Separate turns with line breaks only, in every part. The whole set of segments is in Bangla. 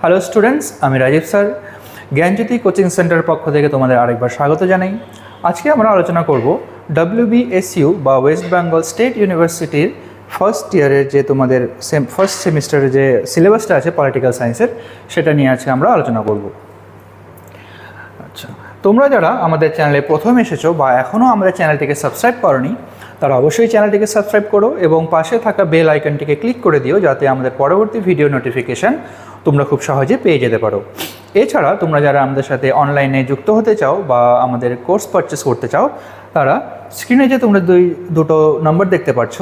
হ্যালো স্টুডেন্টস আমি রাজীব স্যার। জ্ঞানজ্যোতি কোচিং সেন্টারের পক্ষ থেকে তোমাদের আরেকবার স্বাগত জানাই। আজকে আমরা আলোচনা করব ডাব্লিউবিএসইউ বা ওয়েস্ট বেঙ্গল স্টেট ইউনিভার্সিটির ফার্স্ট ইয়ারের যে তোমাদের সেম ফার্স্ট সেমিস্টারের যে সিলেবাসটা আছে পলিটিক্যাল সায়েন্সের সেটা নিয়ে আজকে আমরা আলোচনা করব। আচ্ছা তোমরা যারা আমাদের চ্যানেলে প্রথম এসেছ বা এখনও আমাদের চ্যানেলটিকে সাবস্ক্রাইব করনি তারা অবশ্যই চ্যানেলটিকে সাবস্ক্রাইব করো এবং পাশে থাকা বেল আইকনটিকে ক্লিক করে দিও যাতে আমাদের পরবর্তী ভিডিও নোটিফিকেশান তোমরা খুব সহজে পেয়ে যেতে পারো। এছাড়া তোমরা যারা আমাদের সাথে অনলাইনে যুক্ত হতে চাও বা আমাদের কোর্স পারচেস করতে চাও, তারা স্ক্রিনে যে তোমরা দুই, দুটো নম্বর দেখতে পাচ্ছ,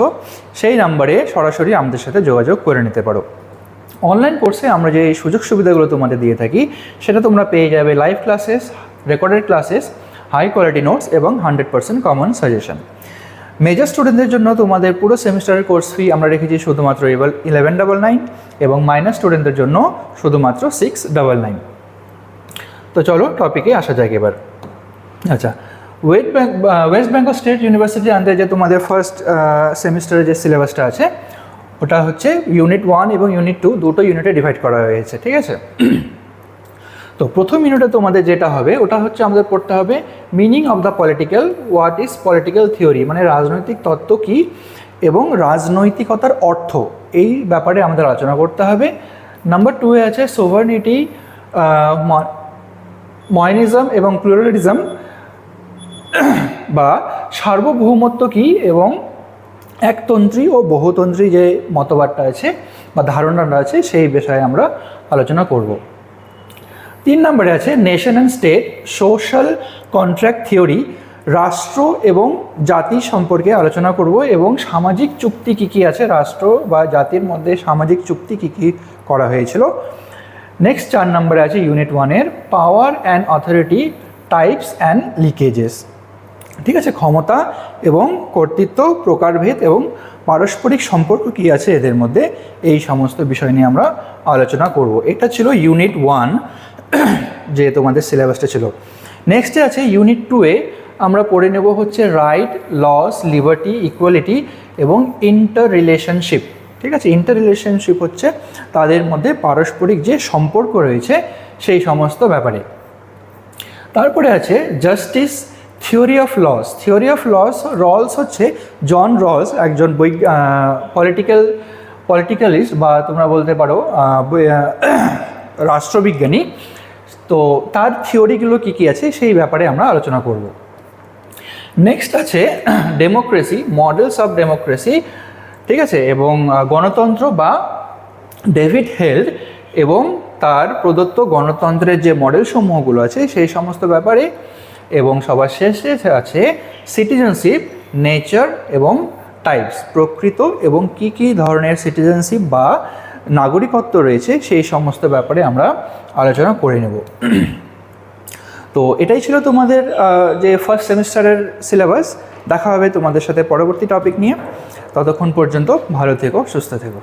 সেই নাম্বারে সরাসরি আমাদের সাথে যোগাযোগ করে নিতে পারো। অনলাইন কোর্সে আমরা যে সুযোগ সুবিধাগুলো তোমাদের দিয়ে থাকি, সেটা তোমরা পেয়ে যাবে live classes, recorded classes, high quality notes এবং hundred percent common suggestion. Major স্টুডেন্টদের জন্য তোমাদের পুরো সেমিস্টারের কোর্স ফি আমরা রেখেছি শুধুমাত্র এবার ইলেভেন ডাবল নাইন এবং মাইনার স্টুডেন্টদের জন্য শুধুমাত্র সিক্স ডাবল নাইন তো চলো টপিকে আসা যাক এবার। আচ্ছা west bank west Bengal state university আন্ডারে যে তোমাদের ফার্স্ট সেমিস্টারের যে সিলেবাসটা আছে, ওটা হচ্ছে ইউনিট ওয়ান এবং ইউনিট টু দুটো ইউনিটে ডিভাইড করা হয়েছে, ঠিক আছে? তো প্রথম ইউনিটে তোমাদের যেটা হবে, ওটা হচ্ছে আমাদের পড়তে হবে meaning of the political what is political theory মানে রাজনৈতিক তত্ত্ব কী এবং রাজনৈতিকতার অর্থ, এই ব্যাপারে আমাদের আলোচনা করতে হবে। নাম্বার টুয়ে আছে সোভারনিটি ময়নিজম এবং প্লুরালিজম বা সার্বভৌমত্ব কী এবং একতন্ত্রী ও বহুতন্ত্রী যে মতবাদটা আছে বা ধারণাটা আছে, সেই বিষয়ে আমরা আলোচনা করব। তিন নম্বরে আছে nation and state social contract theory রাষ্ট্র এবং জাতি সম্পর্কে আলোচনা করব এবং সামাজিক চুক্তি কী কী আছে, রাষ্ট্র বা জাতির মধ্যে সামাজিক চুক্তি কী কী করা হয়েছিল। নেক্সট চার নম্বরে আছে ইউনিট ওয়ানের power and authority types and linkages ঠিক আছে, ক্ষমতা এবং কর্তৃত্ব, প্রকারভেদ এবং পারস্পরিক সম্পর্ক কী আছে এদের মধ্যে? এই সমস্ত বিষয় নিয়ে আমরা আলোচনা করব। এটা ছিল ইউনিট ওয়ান যে তোমাদের সিলেবাসটা ছিল। নেক্সটে আছে ইউনিট টুয়ে আমরা পড়ে নেব হচ্ছে রাইট লস লিবার্টি ইকুয়ালিটি এবং ইন্টার রিলেশনশিপ ঠিক আছে? ইন্টার রিলেশনশিপ হচ্ছে তাদের মধ্যে পারস্পরিক যে সম্পর্ক রয়েছে সেই সমস্ত ব্যাপারে। তারপরে আছে justice theory of Rawls theory of Rawls Rawls হচ্ছে জন রলস একজন বৈ পলিটিক্যাল পলিটিক্যালিস্ট বা তোমরা বলতে পারো রাষ্ট্রবিজ্ঞানী। তো তার থিওরিগুলো কী কী আছে সেই ব্যাপারে আমরা আলোচনা করব। নেক্সট আছে ডেমোক্রেসি মডেলস অফ ডেমোক্রেসি ঠিক আছে? এবং গণতন্ত্র বা ডেভিড হেল্ড এবং তার প্রদত্ত গণতন্ত্রের যে মডেল সমূহগুলো আছে সেই সমস্ত ব্যাপারে এবং সবার শেষে আছে সিটিজেনশিপ নেচার এবং টাইপস প্রকৃত এবং কি কি ধরনের সিটিজেনশিপ বা নাগরিকত্ব রয়েছে, সেই সমস্ত ব্যাপারে আমরা আলোচনা করে নেব। তো এটাই ছিল তোমাদের যে ফার্স্ট সেমিস্টারের সিলেবাস দেখা হবে তোমাদের সাথে পরবর্তী টপিক নিয়ে। ততক্ষণ পর্যন্ত ভালো থেকো, সুস্থ থেকো।